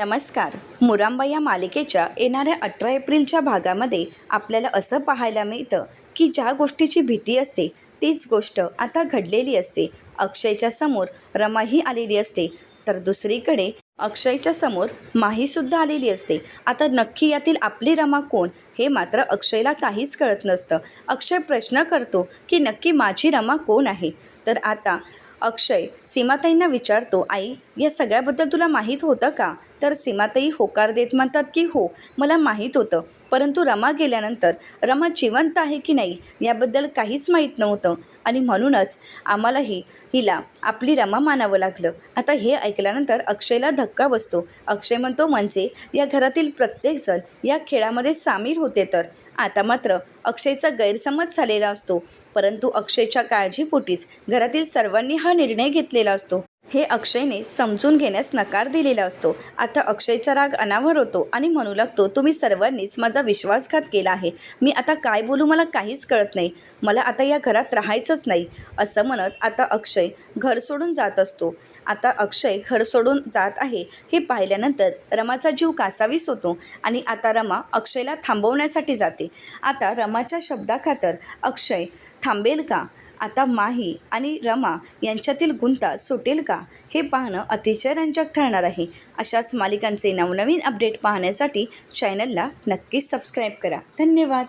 नमस्कार. मुरांबा या मालिकेच्या येणाऱ्या अठरा एप्रिलच्या भागामध्ये आपल्याला असं पाहायला मिळतं की ज्या गोष्टीची भीती असते तीच गोष्ट आता घडलेली असते. अक्षयच्या समोर रमाही आलेली असते. तर दुसरीकडे अक्षयच्या समोर माहीसुद्धा आलेली असते. आता नक्की यातील आपली रमा कोण हे मात्र अक्षयला काहीच कळत नसतं. अक्षय प्रश्न करतो की नक्की माझी रमा कोण आहे? तर आता अक्षय सीमाताईंना विचारतो आई या सगळ्याबद्दल तुला माहीत होतं का? तर सीमाताई होकार देत म्हणतात की हो मला माहीत होतं. परंतु रमा गेल्यानंतर रमा जिवंत आहे की नाही याबद्दल काहीच माहीत नव्हतं. आणि म्हणूनच आम्हालाही हिला आपली रमा मानावं लागलं. आता हे ऐकल्यानंतर अक्षयला धक्का बसतो. अक्षय म्हणतो म्हणजे या घरातील प्रत्येकजण या खेळामध्ये सामील होते तर. आता मात्र अक्षयचा गैरसमज झालेला असतो. परंतु अक्षयच्या काळजीपोटीच घरातील सर्वांनी हा निर्णय घेतलेला असतो. हे अक्षयने समजून घेण्यास नकार दिलेला असतो. आता अक्षयचा राग अनावर होतो आणि म्हणू लागतो तुम्ही सर्वांनीच माझा विश्वासघात केला आहे. मी आता काय बोलू मला काहीच कळत नाही. मला आता या घरात राहायचंच नाही. असं म्हणत आता अक्षय घर सोडून जात असतो. आता अक्षय घर सोडून जात आहे हे पाहिल्यानंतर रमाचा जीव कासावीस होतो आणि आता रमा अक्षयला थांबवण्यासाठी जाते. आता रमाच्या शब्दाखातर अक्षय थांबेल का? आता माही आणि रमा यांच्यातील गुंता सुटेल का? हे पाहणं अतिशय रंजक ठरणार आहे. अशाच मालिकांचे नवनवीन अपडेट पाहण्यासाठी चॅनलला नक्कीच सबस्क्राईब करा. धन्यवाद.